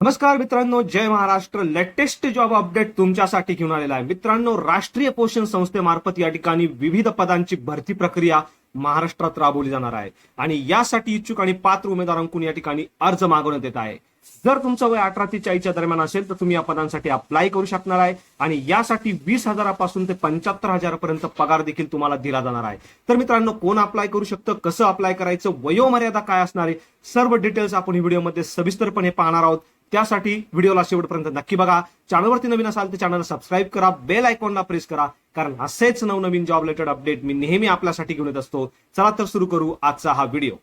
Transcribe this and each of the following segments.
नमस्कार मित्रांनो जय महाराष्ट्र. लेटेस्ट जॉब अपडेट तुमच्यासाठी घेऊन आलेला आहे. मित्रांनो राष्ट्रीय पोषण संस्थेमार्फत या ठिकाणी विविध पदांची भरती प्रक्रिया महाराष्ट्रात राबवली जाणार आहे. आणि यासाठी इच्छुक आणि पात्र उमेदवारांकडून या ठिकाणी अर्ज मागवण्यात येत आहे. जर तुमचं वय अठरा ते चाळीसच्या दरम्यान असेल तर तुम्ही या पदांसाठी अप्लाय करू शकणार आहे. आणि यासाठी वीस हजारापासून ते पंच्याहत्तर हजारापर्यंत पगार देखील तुम्हाला दिला जाणार आहे. तर मित्रांनो कोण अप्लाय करू शकतं कसं अप्लाय करायचं वयोमर्यादा काय असणार आहे सर्व डिटेल्स आपण ही व्हिडिओमध्ये सविस्तरपणे पाहणार आहोत. त्यासाठी व्हिडिओला शेवटपर्यंत नक्की बघा. चॅनलवरती नवीन असाल तर चॅनल सबस्क्राईब करा बेल आयकॉनला प्रेस करा कारण असेच नवनवीन जॉब रिलेटेड अपडेट मी नेहमी आपल्यासाठी घेऊन येत असतो. चला तर सुरू करू आजचा हा व्हिडिओ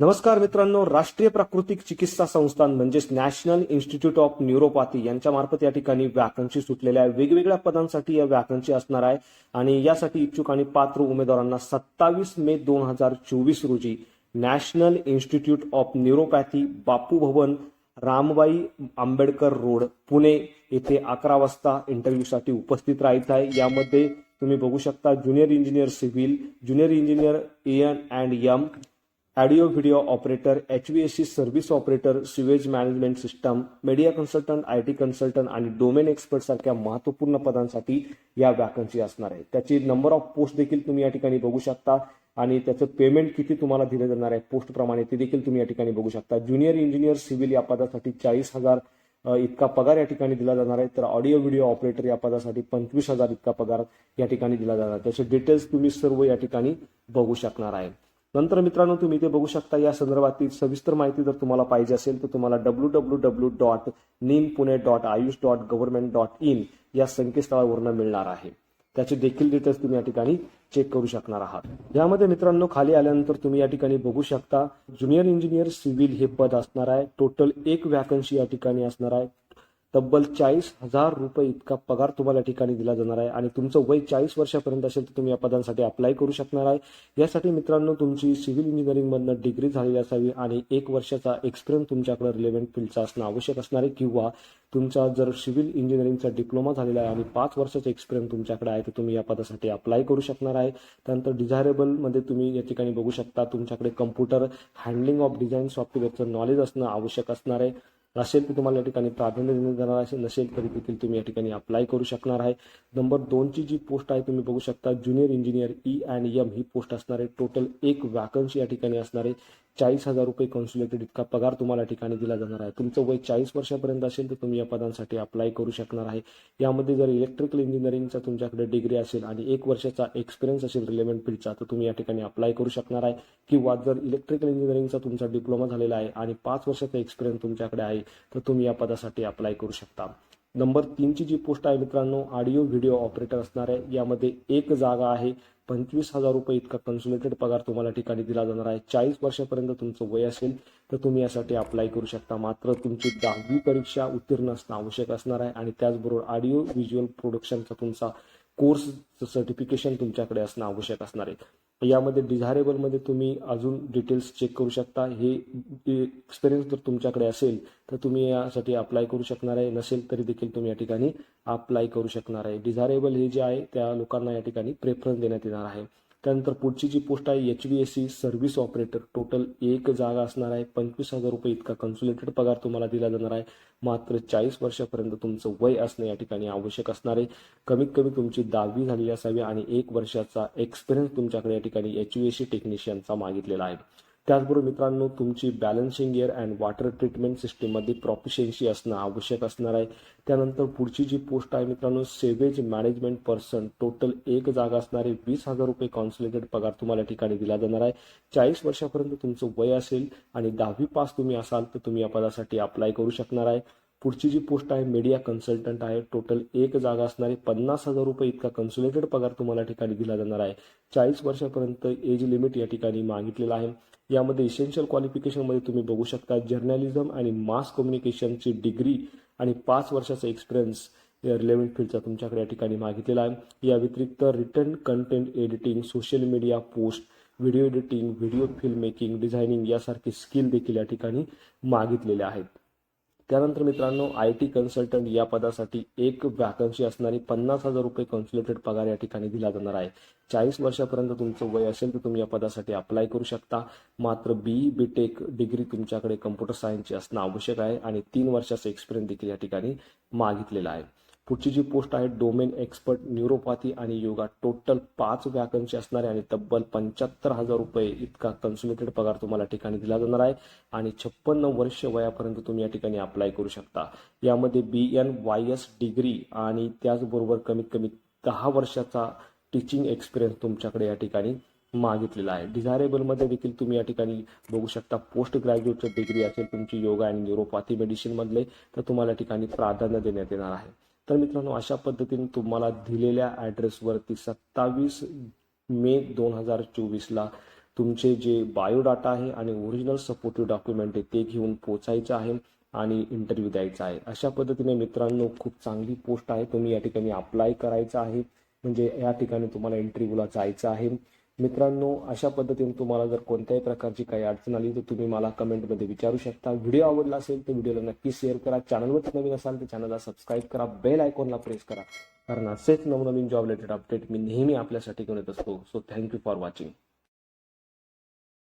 नमस्कार मित्रांनो. राष्ट्रीय प्राकृतिक चिकित्सा संस्थान म्हणजेच नॅशनल इन्स्टिट्यूट ऑफ न्यूरोपॅथी यांच्या मार्फत या ठिकाणी व्याकरणशी सुटलेल्या आहे वेगवेगळ्या पदांसाठी या वॅकन्सी असणार आहे. आणि यासाठी इच्छुक आणि पात्र उमेदवारांना सत्तावीस मे दोन हजार चोवीस रोजी national institute of neuropathy Bapu Bhavan Rambai Ambedkar road Pune. येथे अकरा वाजता इंटरव्ह्यूसाठी उपस्थित राहायचं आहे. यामध्ये तुम्ही बघू शकता junior engineer civil junior engineer N and M audio video operator H V S C service operator sewage management system media consultant I T consultant आणि डोमेन एक्सपर्ट सारख्या महत्त्वपूर्ण पदांसाठी या वॅकन्सी असणार आहे. त्याची नंबर ऑफ पोस्ट देखील तुम्ही या ठिकाणी बघू शकता. आणि त्याचं पेमेंट किती तुम्हाला दिलं जाणार आहे पोस्टप्रमाणे ते देखील तुम्ही या ठिकाणी बघू शकता. ज्युनियर इंजिनियर सिव्हिल या पदासाठी चाळीस हजार इतका पगार या ठिकाणी दिला जाणार आहे. तर ऑडिओ व्हिडिओ ऑपरेटर या पदासाठी पंचवीस हजार इतका पगार या ठिकाणी दिला जाणार आहे. त्याचे डिटेल्स तुम्ही सर्व या ठिकाणी बघू शकणार आहे. नंतर मित्रांनो तुम्ही इथे बघू शकता या संदर्भातील सविस्तर माहिती जर तुम्हाला पाहिजे असेल तर तुम्हाला W W W dot nin Pune dot Ayush dot government dot in या संकेतस्थळावरून मिळणार आहे. त्याचे देखील डिटेल्स तुम्ही या ठिकाणी चेक करू शकणार आहात. यामध्ये मित्रांनो खाली आल्यानंतर तुम्ही या ठिकाणी बघू शकता ज्युनियर इंजिनियर सिव्हिल हे पद असणार आहे. टोटल एक वॅकन्सी या ठिकाणी असणार आहे. तब्बल चाळीस हजार रुपये इतका पगार तुम्हाला या ठिकाणी दिला जाणार आहे. आणि तुमचं वय चाळीस वर्षापर्यंत असेल तर तुम्ही या पदांसाठी अप्लाय करू शकणार आहे. यासाठी मित्रांनो तुमची सिव्हिल इंजिनिअरिंगमधनं डिग्री झालेली असावी आणि एक वर्षाचा एक्सपिरियन्स तुमच्याकडे रिलेव्हंट फील्डचा असणं आवश्यक असणार आहे. किंवा तुमचा जर सिव्हिल इंजिनिअरिंगचा डिप्लोमा झालेला आहे आणि पाच वर्षाचा एक्सपिरियन्स तुमच्याकडे आहे तर तुम्ही या पदासाठी अप्लाय करू शकणार आहे. त्यानंतर डिझायरेबलमध्ये तुम्ही या ठिकाणी बघू शकता तुमच्याकडे कम्प्युटर हँडलिंग ऑफ डिझाईन सॉफ्टवेअरचं नॉलेज असणं आवश्यक असणार आहे. असेल तर तुम्हाला या ठिकाणी प्राधान्य देण्यात येणार असेल नसेल तरी देखील तुम्ही या ठिकाणी अप्लाय करू शकणार आहे. नंबर दोनची जी पोस्ट आहे तुम्ही बघू शकता junior engineer E and M he post असणार आहे. टोटल एक वॅकन्सी या ठिकाणी असणार आहे. चाळीस हजार रुपये कॉन्सुलेटेड इतका पगार तुम्हाला ठिकाणी दिला जाणार आहे. तुमचं वय चाळीस वर्षापर्यंत असेल तर तुम्ही या पदांसाठी अप्लाय करू शकणार आहे. यामध्ये जर इलेक्ट्रिकल इंजिनिअरिंगचा तुमच्याकडे डिग्री असेल आणि एक वर्षाचा एक्सपिरियन्स असेल रिलेव्हंट फील्डचा तर तुम्ही या ठिकाणी अप्लाय करू शकणार आहे. किंवा जर इलेक्ट्रिकल इंजिनिअरिंगचा तुमचा डिप्लोमा झालेला आहे आणि पाच वर्षाचा एक्सपिरियन्स तुमच्याकडे आहे तर तुम्ही या पदासाठी अप्लाय करू शकता. नंबर तीनची जी पोस्ट आहे मित्रांनो ऑडिओ व्हिडिओ ऑपरेटर असणार आहे. यामध्ये एक जागा आहे. पंचवीस हजार रुपये इतका कन्सुलेटेड पगार तुम्हाला ठिकाणी दिला जाणार आहे. चाळीस वर्षापर्यंत तुमचं वय असेल तर तुम्ही यासाठी अप्लाय करू शकता. मात्र तुमची दहावी परीक्षा उत्तीर्ण असणं आवश्यक असणार आहे. आणि त्याचबरोबर ऑडिओ व्हिज्युअल प्रोडक्शनचा तुमचा कोर्स सर्टिफिकेशन तुमच्याकडे असणं आवश्यक असणार आहे यामध्ये डिझायरेबलमध्ये तुम्ही अजून डिटेल्स चेक करू शकता. हे एक्सपिरियन्स जर तुमच्याकडे असेल तर तुम्ही यासाठी अप्लाय करू शकणार आहे. नसेल तरी देखील तुम्ही या ठिकाणी अप्लाय करू शकणार आहे. डिझायरेबल हे जे आहे त्या लोकांना या ठिकाणी प्रेफरन्स देण्यात येणार आहे. त्यानंतर पुढची जी पोस्ट आहे H V S C service operator total एक जागा असणार आहे. पंचवीस हजार रुपये इतका कन्सुलेटेड पगार तुम्हाला दिला जाणार आहे. मात्र चाळीस वर्षापर्यंत तुमचं वय असणं या ठिकाणी आवश्यक असणार आहे. कमीत कमी तुमची दहावी झालेली असावी आणि एक वर्षाचा एक्सपिरियन्स तुमच्याकडे या ठिकाणी एच व्ही एस सी टेक्निशियनचा मागितलेला आहे. त्याचबरोबर मित्रांनो तुमची balancing air and water treatment सिस्टीममध्ये प्रॉफिशियन्सी असणं आवश्यक असणार आहे. त्यानंतर पुढची जी पोस्ट आहे मित्रांनो सेवेज मॅनेजमेंट पर्सन टोटल एक जागा असणारे वीस हजार रुपये कॉन्सुलेटेड पगार तुम्हाला ठिकाणी दिला जाणार आहे. चाळीस वर्षापर्यंत तुमचं वय असेल आणि दहावी पास तुम्ही असाल तर तुम्ही या पदासाठी अप्लाय करू शकणार आहे. पुढची जी पोस्ट आहे मीडिया कन्सल्टंट आहे टोटल एक जागा असणारे पन्नास हजार रुपये इतका कन्सुलेटेड पगार तुम्हाला ठिकाणी दिला जाणार आहे. चाळीस वर्षापर्यंत एज लिमिट या ठिकाणी मागितलेलं आहे. यामध्ये इसेन्शियल क्वालिफिकेशनमध्ये तुम्ही बघू शकता जर्नलिझम आणि मास कम्युनिकेशनची डिग्री आणि पाच वर्षाचा एक्सपिरियन्स रिलेव्हंट फील्डचा तुमच्याकडे या ठिकाणी मागितलेला आहे. या व्यतिरिक्त return content editing social media post video editing video film making designing यासारखे स्किल देखील या ठिकाणी मागितलेले आहेत. त्यानंतर मित्रांनो आय टी कन्सल्टंट या पदासाठी एक वॅकन्सी असणारी पन्नास हजार रुपये कन्सुलेटेड पगार या ठिकाणी दिला जाणार आहे. चाळीस वर्षापर्यंत तुमचं वय असेल तर तुम्ही या पदासाठी अप्लाय करू शकता. मात्र बीई बी टेक डिग्री तुमच्याकडे कम्प्युटर सायन्सची असणं आवश्यक आहे आणि तीन वर्षाचा एक्सपिरियन्स देखील या ठिकाणी मागितलेला आहे. पुढची जी पोस्ट आहे डोमेन एक्सपर्ट न्यूरोपॅथी आणि योगा टोटल पाच वॅकन्सी असणार आहे आणि तब्बल पंच्याहत्तर हजार रुपये इतका कन्सुलेटेड पगार तुम्हाला ठिकाणी दिला जाणार आहे. आणि छप्पन्न वर्ष वयापर्यंत तुम्ही या ठिकाणी अप्लाय करू शकता. यामध्ये B N Y S degree आणि त्याचबरोबर कमीत कमी दहा वर्षाचा टीचिंग एक्सपिरियन्स तुमच्याकडे या ठिकाणी मागितलेला आहे. डिझायरेबलमध्ये देखील तुम्ही या ठिकाणी बघू शकता पोस्ट ग्रॅज्युएटची डिग्री असेल तुमची योगा आणि न्यूरोपॅथी मेडिसिनमधले तर तुम्हाला या ठिकाणी प्राधान्य देण्यात येणार आहे. तर मित्रांनो अशा पद्धतीने तुम्हाला दिलेल्या ॲड्रेसवरती सत्तावीस मे दोन हजार चोवीसला तुमचे जे बायोडाटा आहे आणि ओरिजिनल सपोर्टिव्ह डॉक्युमेंट आहे ते घेऊन पोचायचं आहे आणि इंटरव्ह्यू द्यायचा आहे. अशा पद्धतीने मित्रांनो खूप चांगली पोस्ट आहे. तुम्ही या ठिकाणी अप्लाय करायचं आहे. म्हणजे या ठिकाणी तुम्हाला इंटरव्ह्यूला जायचं आहे. मित्रांनो अशा पद्धतीने तुम्हाला जर कोणत्याही प्रकारची काही अडचण आली तर तुम्ही मला कमेंटमध्ये विचारू शकता. व्हिडिओ आवडला असेल तर व्हिडिओला नक्की शेअर करा. चॅनलवर नवीन असाल तर चॅनलला सबस्क्राईब करा. बेल आयकॉनला प्रेस करा. कारण असेच नवनवीन जॉब रिलेटेड अपडेट मी नेहमी आपल्यासाठी घेऊन येत असतो सो थँक्यू फॉर वॉचिंग